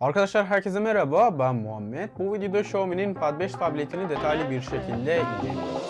Arkadaşlar herkese merhaba ben Muhammed. Bu videoda Xiaomi'nin Pad 5 tabletini detaylı bir şekilde inceliyorum.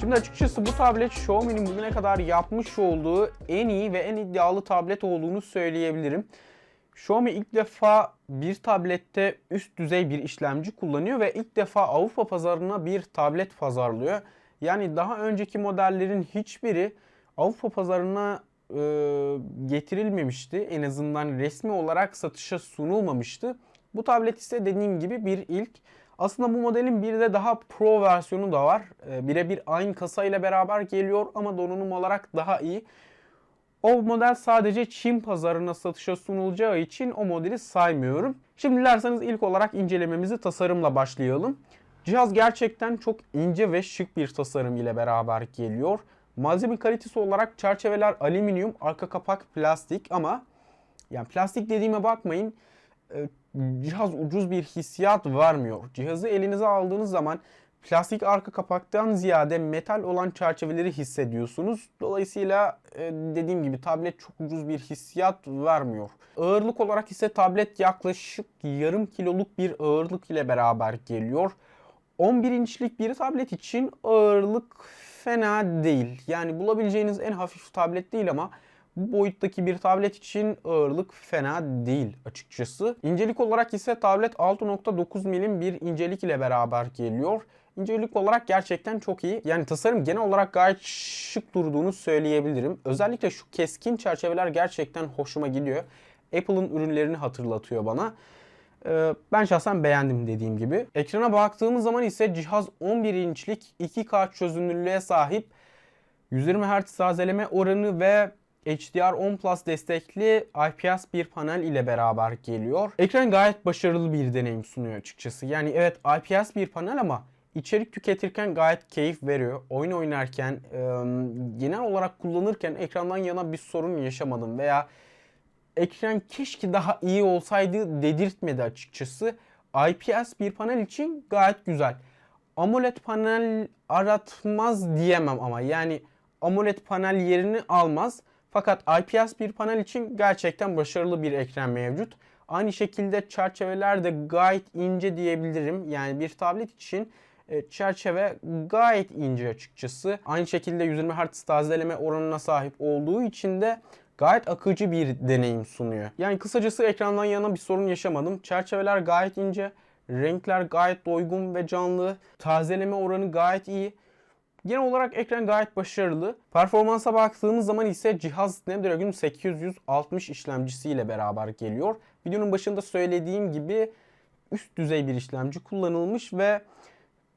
Şimdi açıkçası bu tablet Xiaomi'nin bugüne kadar yapmış olduğu en iyi ve en iddialı tablet olduğunu söyleyebilirim. Xiaomi ilk defa bir tablette üst düzey bir işlemci kullanıyor ve ilk defa Avrupa pazarına bir tablet pazarlıyor. Yani daha önceki modellerin hiçbiri Avrupa pazarına e, getirilmemişti. En azından resmi olarak satışa sunulmamıştı. Bu tablet ise dediğim gibi bir ilk. Aslında bu modelin bir de daha pro versiyonu da var. E, Birebir aynı kasayla beraber geliyor ama donanım olarak daha iyi. O model sadece Çin pazarına satışa sunulacağı için o modeli saymıyorum. Şimdi dilerseniz ilk olarak incelememizi tasarımla başlayalım. Cihaz gerçekten çok ince ve şık bir tasarım ile beraber geliyor. Malzeme kalitesi olarak çerçeveler alüminyum, arka kapak plastik ama yani plastik dediğime bakmayın e, cihaz ucuz bir hissiyat vermiyor. Cihazı elinize aldığınız zaman plastik arka kapaktan ziyade metal olan çerçeveleri hissediyorsunuz. Dolayısıyla e, dediğim gibi tablet çok ucuz bir hissiyat vermiyor. Ağırlık olarak ise tablet yaklaşık yarım kiloluk bir ağırlık ile beraber geliyor. 11 inçlik bir tablet için ağırlık fena değil. Yani bulabileceğiniz en hafif tablet değil ama bu boyuttaki bir tablet için ağırlık fena değil açıkçası. İncelik olarak ise tablet 6.9 milim bir incelik ile beraber geliyor. İncelik olarak gerçekten çok iyi. Yani tasarım genel olarak gayet şık durduğunu söyleyebilirim. Özellikle şu keskin çerçeveler gerçekten hoşuma gidiyor. Apple'ın ürünlerini hatırlatıyor bana. Ee, Ben şahsen beğendim dediğim gibi. Ekrana baktığımız zaman ise cihaz 11 inçlik 2K çözünürlüğe sahip 120 Hz tazeleme oranı ve HDR10 Plus destekli IPS bir panel ile beraber geliyor. Ekran gayet başarılı bir deneyim sunuyor açıkçası. Yani evet IPS bir panel ama içerik tüketirken gayet keyif veriyor. Oyun oynarken, e, genel olarak kullanırken ekrandan yana bir sorun yaşamadım veya ekran keşke daha iyi olsaydı dedirtmedi açıkçası. IPS bir panel için gayet güzel. AMOLED panel aratmaz diyemem ama yani AMOLED panel yerini almaz. Fakat IPS bir panel için gerçekten başarılı bir ekran mevcut. Aynı şekilde çerçeveler de gayet ince diyebilirim. Yani bir tablet için e, çerçeve gayet ince açıkçası. Aynı şekilde 120 Hz tazeleme oranına sahip olduğu için de gayet akıcı bir deneyim sunuyor. Yani kısacası ekrandan yana bir sorun yaşamadım. Çerçeveler gayet ince, renkler gayet doygun ve canlı, tazeleme oranı gayet iyi. Genel olarak ekran gayet başarılı. Performansa baktığımız zaman ise cihaz Snapdragon 860 işlemcisiyle beraber geliyor. Videonun başında söylediğim gibi üst düzey bir işlemci kullanılmış ve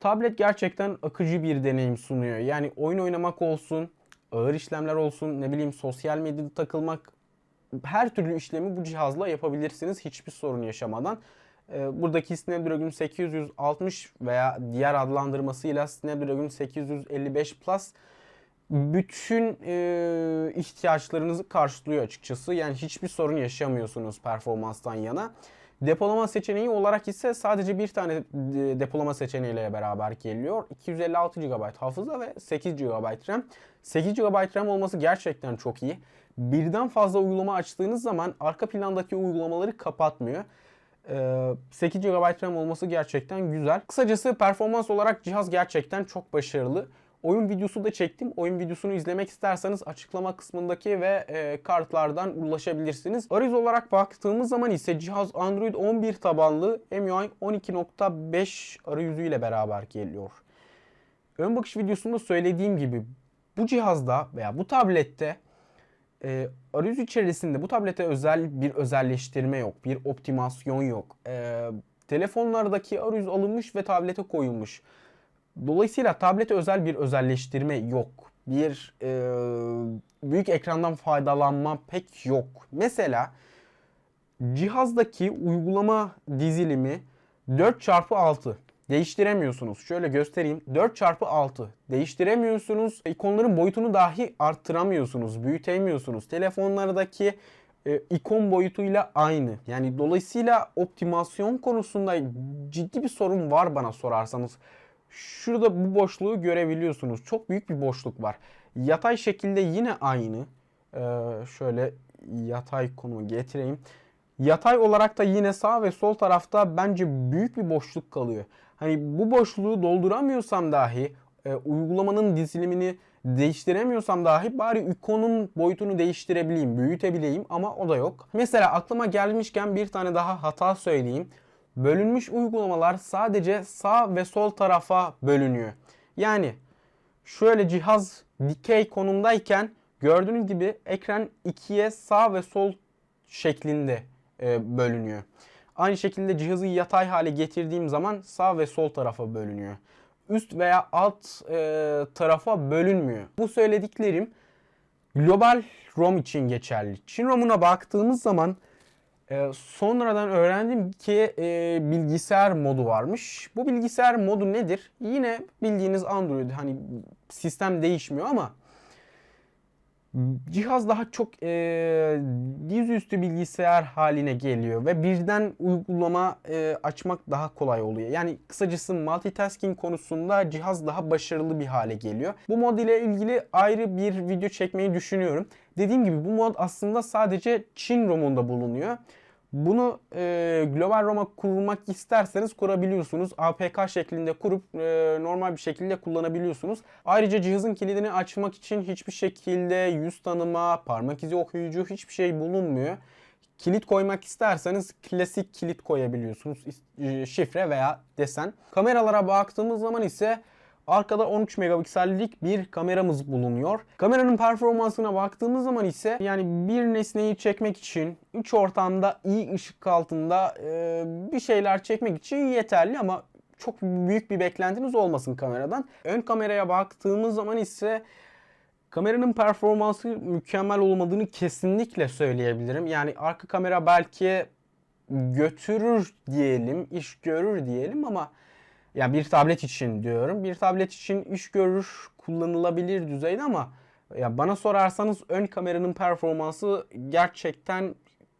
tablet gerçekten akıcı bir deneyim sunuyor. Yani oyun oynamak olsun, ağır işlemler olsun, ne bileyim sosyal medyada takılmak her türlü işlemi bu cihazla yapabilirsiniz hiçbir sorun yaşamadan. Ee, Buradaki Snapdragon 860 veya diğer adlandırmasıyla Snapdragon 855 Plus bütün e, ihtiyaçlarınızı karşılıyor açıkçası. Yani hiçbir sorun yaşamıyorsunuz performanstan yana. Depolama seçeneği olarak ise sadece bir tane e, depolama seçeneğiyle beraber geliyor. 256 GB hafıza ve 8 GB RAM. 8 GB RAM olması gerçekten çok iyi. Birden fazla uygulama açtığınız zaman arka plandaki uygulamaları kapatmıyor. Ee, 8 GB RAM olması gerçekten güzel. Kısacası performans olarak cihaz gerçekten çok başarılı. Oyun videosu da çektim. Oyun videosunu izlemek isterseniz açıklama kısmındaki ve e, kartlardan ulaşabilirsiniz. Arayüz olarak baktığımız zaman ise cihaz Android 11 tabanlı MIUI 12.5 arayüzüyle beraber geliyor. Ön bakış videosunda söylediğim gibi bu cihazda veya bu tablette e, arayüz içerisinde bu tablete özel bir özelleştirme yok, bir optimasyon yok. E, telefonlardaki arayüz alınmış ve tablete koyulmuş. Dolayısıyla tablete özel bir özelleştirme yok. Bir e, büyük ekrandan faydalanma pek yok. Mesela cihazdaki uygulama dizilimi 4x6 değiştiremiyorsunuz. Şöyle göstereyim. 4x6 değiştiremiyorsunuz. İkonların boyutunu dahi arttıramıyorsunuz, büyütemiyorsunuz. Telefonlardaki e, ikon boyutuyla aynı. Yani dolayısıyla optimasyon konusunda ciddi bir sorun var bana sorarsanız. Şurada bu boşluğu görebiliyorsunuz. Çok büyük bir boşluk var. Yatay şekilde yine aynı. Ee, şöyle yatay konumu getireyim. Yatay olarak da yine sağ ve sol tarafta bence büyük bir boşluk kalıyor. Hani bu boşluğu dolduramıyorsam dahi e, uygulamanın dizilimini değiştiremiyorsam dahi bari ikonun boyutunu değiştirebileyim, büyütebileyim ama o da yok. Mesela aklıma gelmişken bir tane daha hata söyleyeyim. Bölünmüş uygulamalar sadece sağ ve sol tarafa bölünüyor. Yani şöyle cihaz dikey konumdayken gördüğünüz gibi ekran ikiye sağ ve sol şeklinde e, bölünüyor. Aynı şekilde cihazı yatay hale getirdiğim zaman sağ ve sol tarafa bölünüyor. Üst veya alt e, tarafa bölünmüyor. Bu söylediklerim global ROM için geçerli. Çin ROM'una baktığımız zaman e, sonradan öğrendim ki e, bilgisayar modu varmış. Bu bilgisayar modu nedir? Yine bildiğiniz Android hani sistem değişmiyor ama cihaz daha çok e, dizüstü bilgisayar haline geliyor ve birden uygulama e, açmak daha kolay oluyor. Yani kısacası multitasking konusunda cihaz daha başarılı bir hale geliyor. Bu mod ile ilgili ayrı bir video çekmeyi düşünüyorum. Dediğim gibi bu mod aslında sadece Çin ROM'unda bulunuyor. Bunu e, global ROM'a kurmak isterseniz kurabiliyorsunuz. APK şeklinde kurup e, normal bir şekilde kullanabiliyorsunuz. Ayrıca cihazın kilidini açmak için hiçbir şekilde yüz tanıma, parmak izi okuyucu hiçbir şey bulunmuyor. Kilit koymak isterseniz klasik kilit koyabiliyorsunuz. E, şifre veya desen. Kameralara baktığımız zaman ise Arkada 13 megapiksellik bir kameramız bulunuyor. Kameranın performansına baktığımız zaman ise yani bir nesneyi çekmek için 3 ortamda iyi ışık altında e, bir şeyler çekmek için yeterli ama çok büyük bir beklentiniz olmasın kameradan. Ön kameraya baktığımız zaman ise kameranın performansı mükemmel olmadığını kesinlikle söyleyebilirim. Yani arka kamera belki götürür diyelim, iş görür diyelim ama yani bir tablet için diyorum. Bir tablet için iş görür, kullanılabilir düzeyde ama ya bana sorarsanız ön kameranın performansı gerçekten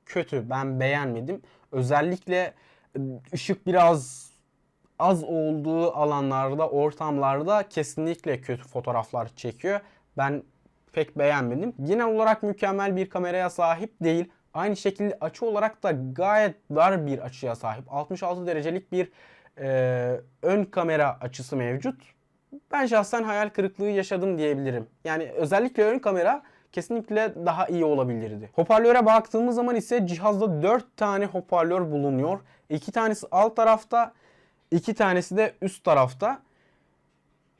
kötü. Ben beğenmedim. Özellikle ıı, ışık biraz az olduğu alanlarda, ortamlarda kesinlikle kötü fotoğraflar çekiyor. Ben pek beğenmedim. Genel olarak mükemmel bir kameraya sahip değil. Aynı şekilde açı olarak da gayet dar bir açıya sahip. 66 derecelik bir e, ön kamera açısı mevcut. Ben şahsen hayal kırıklığı yaşadım diyebilirim. Yani özellikle ön kamera kesinlikle daha iyi olabilirdi. Hoparlöre baktığımız zaman ise cihazda 4 tane hoparlör bulunuyor. 2 tanesi alt tarafta, 2 tanesi de üst tarafta.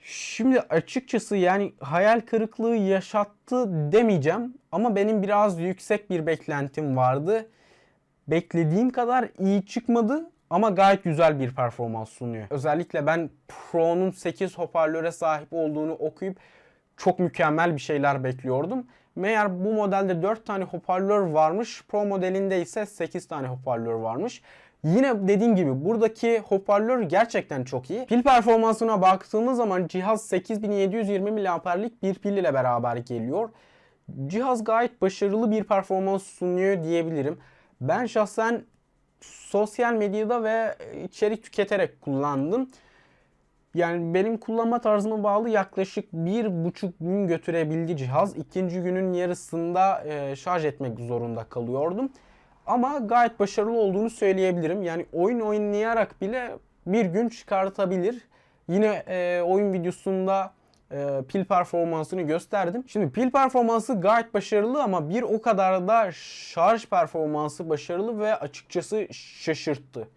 Şimdi açıkçası yani hayal kırıklığı yaşattı demeyeceğim ama benim biraz yüksek bir beklentim vardı. Beklediğim kadar iyi çıkmadı ama gayet güzel bir performans sunuyor. Özellikle ben Pro'nun 8 hoparlöre sahip olduğunu okuyup çok mükemmel bir şeyler bekliyordum. Meğer bu modelde 4 tane hoparlör varmış. Pro modelinde ise 8 tane hoparlör varmış. Yine dediğim gibi buradaki hoparlör gerçekten çok iyi. Pil performansına baktığımız zaman cihaz 8720 mAh'lik bir pil ile beraber geliyor. Cihaz gayet başarılı bir performans sunuyor diyebilirim. Ben şahsen sosyal medyada ve içerik tüketerek kullandım. Yani benim kullanma tarzıma bağlı yaklaşık bir buçuk gün götürebildi cihaz. İkinci günün yarısında e, şarj etmek zorunda kalıyordum. Ama gayet başarılı olduğunu söyleyebilirim. Yani oyun oynayarak bile bir gün çıkartabilir. Yine e, oyun videosunda e, pil performansını gösterdim. Şimdi pil performansı gayet başarılı ama bir o kadar da şarj performansı başarılı ve açıkçası şaşırttı.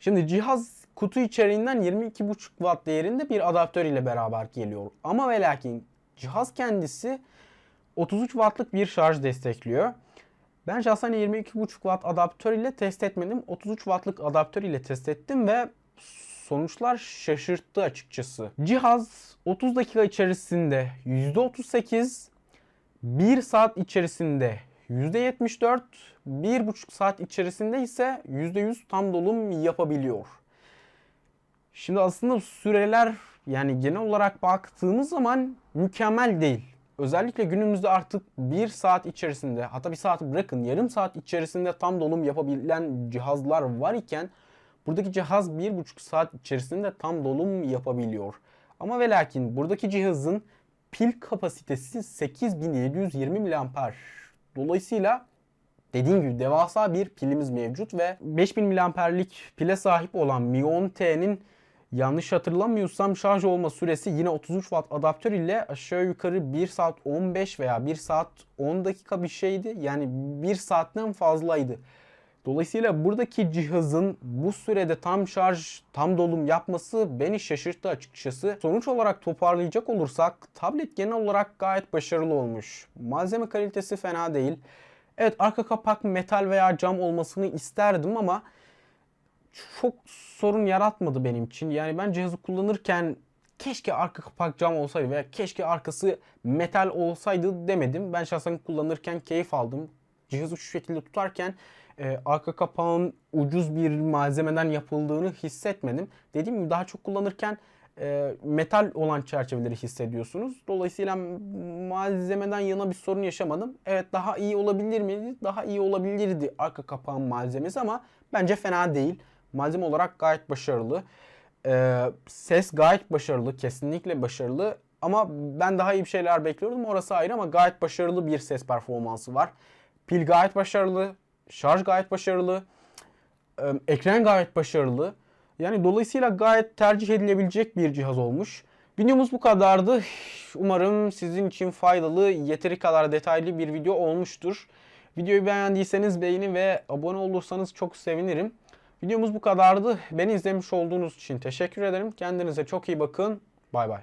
Şimdi cihaz kutu içeriğinden 22.5 watt değerinde bir adaptör ile beraber geliyor. Ama ve lakin cihaz kendisi 33 wattlık bir şarj destekliyor. Ben şahsen 22.5 watt adaptör ile test etmedim. 33 wattlık adaptör ile test ettim ve sonuçlar şaşırttı açıkçası. Cihaz 30 dakika içerisinde %38, 1 saat içerisinde %74, 1,5 saat içerisinde ise %100 tam dolum yapabiliyor. Şimdi aslında süreler yani genel olarak baktığımız zaman mükemmel değil. Özellikle günümüzde artık 1 saat içerisinde hatta bir saat bırakın yarım saat içerisinde tam dolum yapabilen cihazlar var iken Buradaki cihaz 1,5 saat içerisinde tam dolum yapabiliyor. Ama ve lakin buradaki cihazın pil kapasitesi 8720 mAh. Dolayısıyla dediğim gibi devasa bir pilimiz mevcut ve 5000 mAh'lik pile sahip olan Mi 10T'nin yanlış hatırlamıyorsam şarj olma süresi yine 33 Watt adaptör ile aşağı yukarı 1 saat 15 veya 1 saat 10 dakika bir şeydi. Yani 1 saatten fazlaydı. Dolayısıyla buradaki cihazın bu sürede tam şarj, tam dolum yapması beni şaşırttı açıkçası. Sonuç olarak toparlayacak olursak tablet genel olarak gayet başarılı olmuş. Malzeme kalitesi fena değil. Evet arka kapak metal veya cam olmasını isterdim ama çok sorun yaratmadı benim için. Yani ben cihazı kullanırken keşke arka kapak cam olsaydı veya keşke arkası metal olsaydı demedim. Ben şahsen kullanırken keyif aldım. Cihazı şu şekilde tutarken e, arka kapağın ucuz bir malzemeden yapıldığını hissetmedim. Dediğim gibi daha çok kullanırken e, metal olan çerçeveleri hissediyorsunuz. Dolayısıyla malzemeden yana bir sorun yaşamadım. Evet daha iyi olabilir miydi? Daha iyi olabilirdi arka kapağın malzemesi ama bence fena değil. Malzeme olarak gayet başarılı. Ee, ses gayet başarılı. Kesinlikle başarılı. Ama ben daha iyi bir şeyler bekliyordum. Orası ayrı ama gayet başarılı bir ses performansı var. Pil gayet başarılı. Şarj gayet başarılı. Ekran gayet başarılı. Yani dolayısıyla gayet tercih edilebilecek bir cihaz olmuş. Videomuz bu kadardı. Umarım sizin için faydalı, yeteri kadar detaylı bir video olmuştur. Videoyu beğendiyseniz beğeni ve abone olursanız çok sevinirim. Videomuz bu kadardı. Beni izlemiş olduğunuz için teşekkür ederim. Kendinize çok iyi bakın. Bay bay.